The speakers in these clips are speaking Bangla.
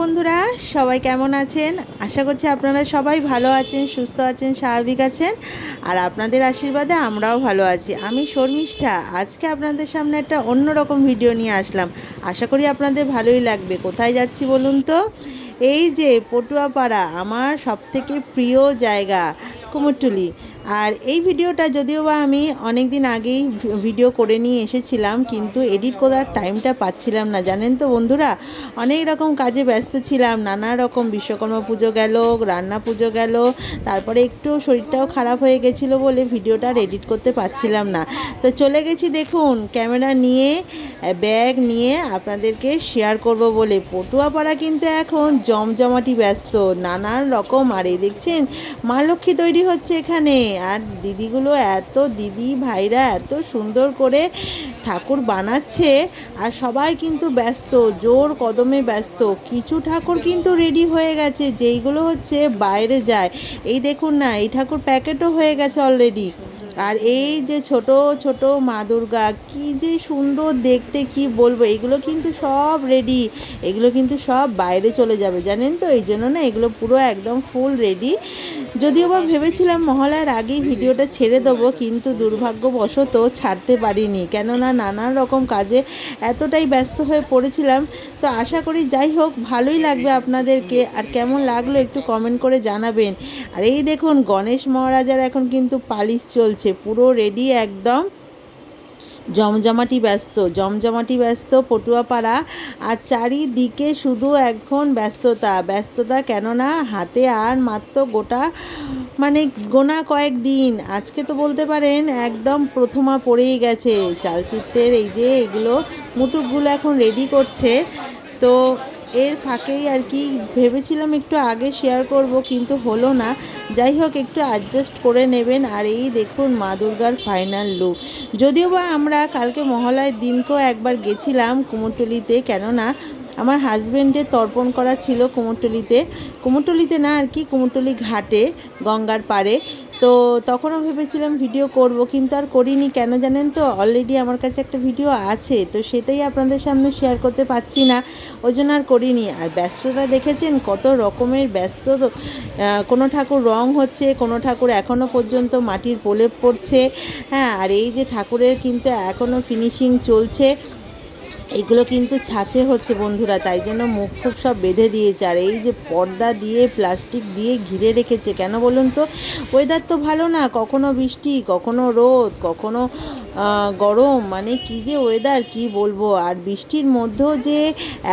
বন্ধুরা? সবাই কেমন আছেন? আশা করছি আপনারা সবাই ভালো আছেন, সুস্থ আছেন, স্বাভাবিক আছেন, আর আপনাদের আশীর্বাদে আমরাও ভালো আছি। আমি শর্মিষ্ঠা। আজকে আপনাদের সামনে একটা অন্যরকম ভিডিও নিয়ে আসলাম। আশা করি আপনাদের ভালোই লাগবে। কোথায় যাচ্ছি বলুন তো? এই যে পটুয়াপাড়া, আমার সবথেকে প্রিয় জায়গা কুমোরটুলি। আর এই ভিডিওটা যদিও বা আমি অনেক দিন আগেই ভিডিও করে নিয়ে এসেছিলাম, কিন্তু এডিট করার টাইমটা পাচ্ছিলাম না। জানেন তো বন্ধুরা, অনেক রকম কাজে ব্যস্ত ছিলাম, নানা রকম বিশ্বকর্মা পুজো গেল, রান্না পুজো গেল, তারপরে একটু শরীরটাও খারাপ হয়ে গেছিল বলে ভিডিওটা এডিট করতে পারছিলাম না। তো চলে গেছি দেখুন, ক্যামেরা নিয়ে, ব্যাগ নিয়ে আপনাদেরকে শেয়ার করব বলে। পটুয়াপাড়া কিন্তু এখন জমজমাটি ব্যস্ত, নানান রকম, আর এই দেখছেন, মা লক্ষ্মী তৈরি হচ্ছে এখানে। আর দিদিগুলো এত দিদি ভাইরা এত সুন্দর করে ঠাকুর বানাচ্ছে আর সবাই কিন্তু ব্যস্ত, জোর কদমে ব্যস্ত। কিছু ঠাকুর কিন্তু রেডি হয়ে গেছে, যেইগুলো হচ্ছে বাইরে যায়। এই দেখুন না, এই ঠাকুর প্যাকেটও হয়ে গেছে অলরেডি আর এই যে ছোট ছোট মা দুর্গা, কি যে সুন্দর দেখতে, কি বলব? এগুলো কিন্তু সব রেডি এগুলো কিন্তু সব বাইরে চলে যাবে, জানেন তো? এই জন্য না এগুলো পুরো একদম ফুল রেডি যদিও বা ভেবেছিলাম মহলার আগেই ভিডিওটা ছেড়ে দেবো, কিন্তু দুর্ভাগ্যবশত ছাড়তে পারিনি। কেননা নানান রকম কাজে এতটাই ব্যস্ত হয়ে পড়েছিলাম। তো আশা করি যাই হোক, ভালোই লাগবে আপনাদেরকে। আর কেমন লাগল একটু কমেন্ট করে জানাবেন। আর এই দেখুন, গণেশ মহারাজার এখন কিন্তু পালিশ চলছে, পুরো রেডি একদম। জমজমাটি ব্যস্ত জমজমাটি ব্যস্ত পটুয়াপাড়া। আর চারিদিকে শুধু এখন ব্যস্ততা ব্যস্ততা কেননা হাতে আর মাত্র গোটা মানে গোনা কয়েক দিন। আজকে তো বলতে পারেন একদম প্রথমা পড়েই গেছে। চালচিত্রের এই যে এগুলো, মুটুকগুলো এখন রেডি করছে। তো এর ফাঁকেই আর কি ভেবেছিলাম একটু আগে শেয়ার করব, কিন্তু হলো না। যাই হোক, একটু অ্যাডজাস্ট করে নেবেন। আর এই দেখুন মা দুর্গার ফাইনাল লুক যদিও বা আমরা কালকে মহালয়ের দিনকেও একবার গেছিলাম কুমোরটুলিতে, কেননা আমার হাজবেন্ডের তর্পণ করা ছিল কুমোরটুলিতে। কুমোরটুলিতে না আর কি, কুমোরটুলি ঘাটে, গঙ্গার পাড়ে। তো তখনও ভেবেছিলাম ভিডিও করব, কিন্তু আর করিনি। কেন জানেন তো? অলরেডি আমার কাছে একটা ভিডিও আছে, তো সেটাই আপনাদের সামনে শেয়ার করতে পারছি না। ওই জন্য আর করিনি। আর ব্যস্ততা দেখেছেন? কত রকমের ব্যস্ত কোনো ঠাকুর রং হচ্ছে, কোনো ঠাকুর এখনও পর্যন্ত মাটির প্রলেপ পড়ছে। হ্যাঁ আর এই যে ঠাকুরের কিন্তু এখনও ফিনিশিং চলছে। এগুলো কিন্তু ছাঁচে হচ্ছে বন্ধুরা, তাই জন্য মুখ ফুক সব বেঁধে দিয়েছে। আর এই যে পর্দা দিয়ে, প্লাস্টিক দিয়ে ঘিরে রেখেছে, কেন বলুন তো? ওয়েদার তো ভালো না, কখনো বৃষ্টি, কখনো রোদ, কখনো গরম মানে কি যে ওয়েদার কি বলব? আর বৃষ্টির মধ্যেও যে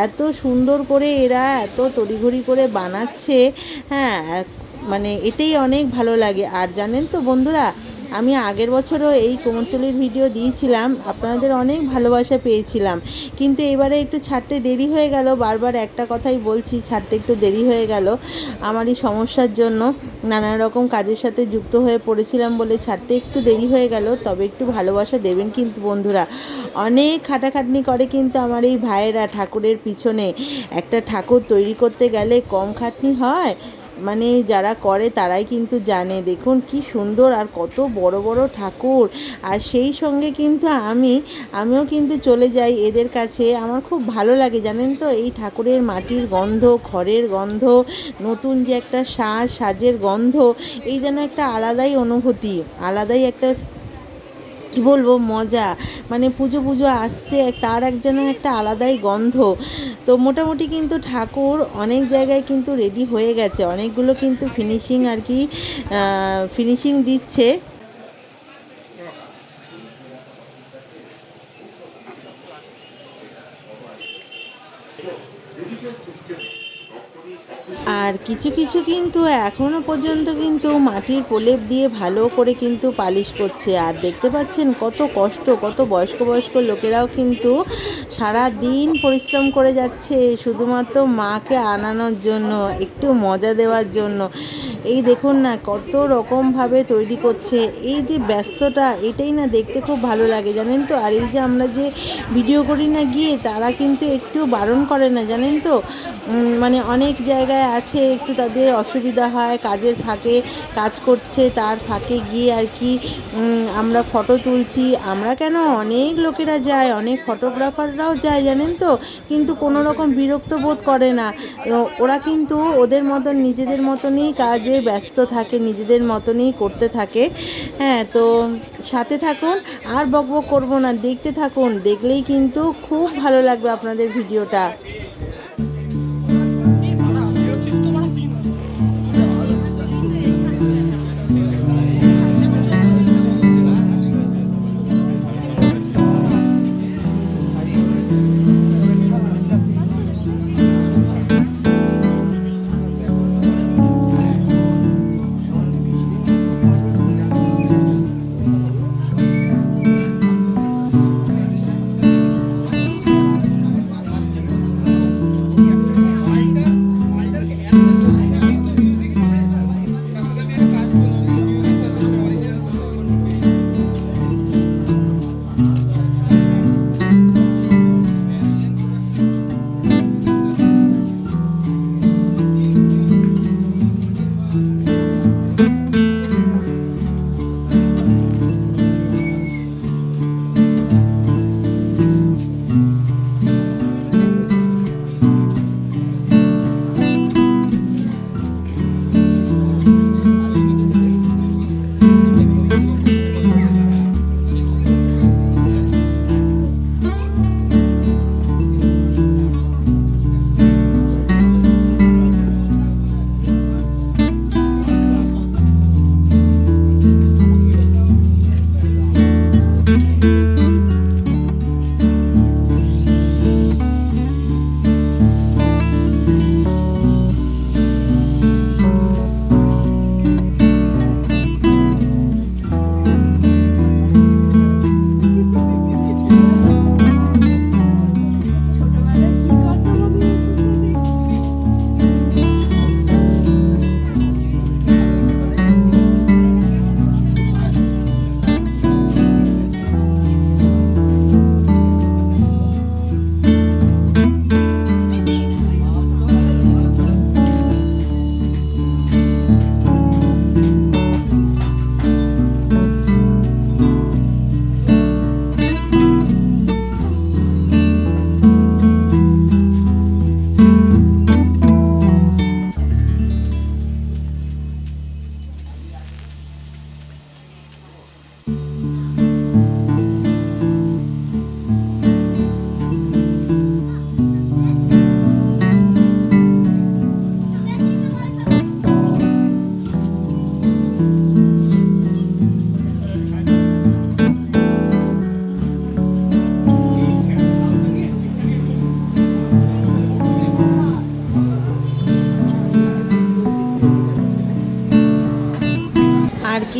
এত সুন্দর করে এরা এত তড়িঘড়ি করে বানাচ্ছে হ্যাঁ মানে এতেই অনেক ভালো লাগে। আর জানেন তো বন্ধুরা আমি আগের বছরও এই কোমরটুলির ভিডিও দিয়েছিলাম, আপনাদের অনেক ভালোবাসা পেয়েছিলাম। কিন্তু এবারে একটু ছাড়তে দেরি হয়ে গেল, বারবার একটা কথাই বলছি, ছাড়তে একটু দেরি হয়ে গেল আমারই সমস্যার জন্য। নানা রকম কাজের সাথে যুক্ত হয়ে পড়েছিলাম বলে ছাড়তে একটু দেরি হয়ে গেল, তবে একটু ভালোবাসা দেবেন কিন্তু বন্ধুরা। অনেক খাটাখাটনি করে কিন্তু আমার এই ভাইয়েরা ঠাকুরের পিছনে। একটা ঠাকুর তৈরি করতে গেলে কম খাটনি হয় মানে যারা করে তারাই কিন্তু জানে। দেখুন কি সুন্দর আর কত বড় বড় ঠাকুর। আর সেই সঙ্গে কিন্তু আমি, আমিও কিন্তু চলে যাই এদের কাছে। আমার খুব ভালো লাগে, জানেন তো? এই ঠাকুরের মাটির গন্ধ, খড়ের গন্ধ, নতুন যে একটা সাজ, সাজের গন্ধ, এই যেন একটা আলাদাই অনুভূতি, আলাদাই একটা কি বলব, মজা। মানে পুজো পুজো আসছে, তার এক যেন একটা আলাদাই গন্ধ। তো মোটামুটি কিন্তু ঠাকুর অনেক জায়গায় কিন্তু রেডি হয়ে গেছে। অনেকগুলো কিন্তু ফিনিশিং আর কি ফিনিশিং দিচ্ছে। আর কিছু কিছু কিন্তু এখনও পর্যন্ত কিন্তু মাটির প্রলেপ দিয়ে ভালো করে কিন্তু পালিশ করছে। আর দেখতে পাচ্ছেন কত কষ্ট, কত বয়স্ক বয়স্ক লোকেরাও কিন্তু সারা দিন পরিশ্রম করে যাচ্ছে শুধুমাত্র মাকে আনানোর জন্য, একটু মজা দেওয়ার জন্য। এই দেখুন না কত রকমভাবে তৈরি করছে। এই যে ব্যস্ততা, এটাই না দেখতে খুব ভালো লাগে, জানেন তো? আর এই যে আমরা যে ভিডিও করি না গিয়ে, তারা কিন্তু একটু বারণ করে না, জানেন তো? মানে অনেক জায়গায় আছে উঠে একটু তাদের অসুবিধা হয়, কাজের ফাঁকে কাজ করছে, তার ফাঁকে গিয়ে আর কি আমরা ফটো তুলছি। আমরা কেন? অনেক লোকেরা যায়, অনেক ফটোগ্রাফাররাও যায়, জানেন তো? কিন্তু কোনো রকম বিরক্ত বোধ করে না। ওরা কিন্তু ওদের মতন, নিজেদের মতনই কাজে ব্যস্ত থাকে, নিজেদের মতনই করতে থাকে। হ্যাঁ তো সাথে থাকুন, আর বকবক করব না, দেখতে থাকুন। দেখলেই কিন্তু খুব ভালো লাগবে আপনাদের ভিডিওটা।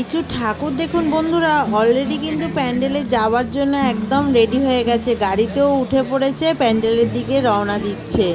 কিছু ঠাকুর দেখুন বন্ধুরা অলরেডি কিন্তু প্যান্ডেলে যাওয়ার জন্য একদম রেডি হয়ে গেছে। গাড়িতেও উঠে পড়েছে, প্যান্ডেলের দিকে রওনা দিচ্ছে।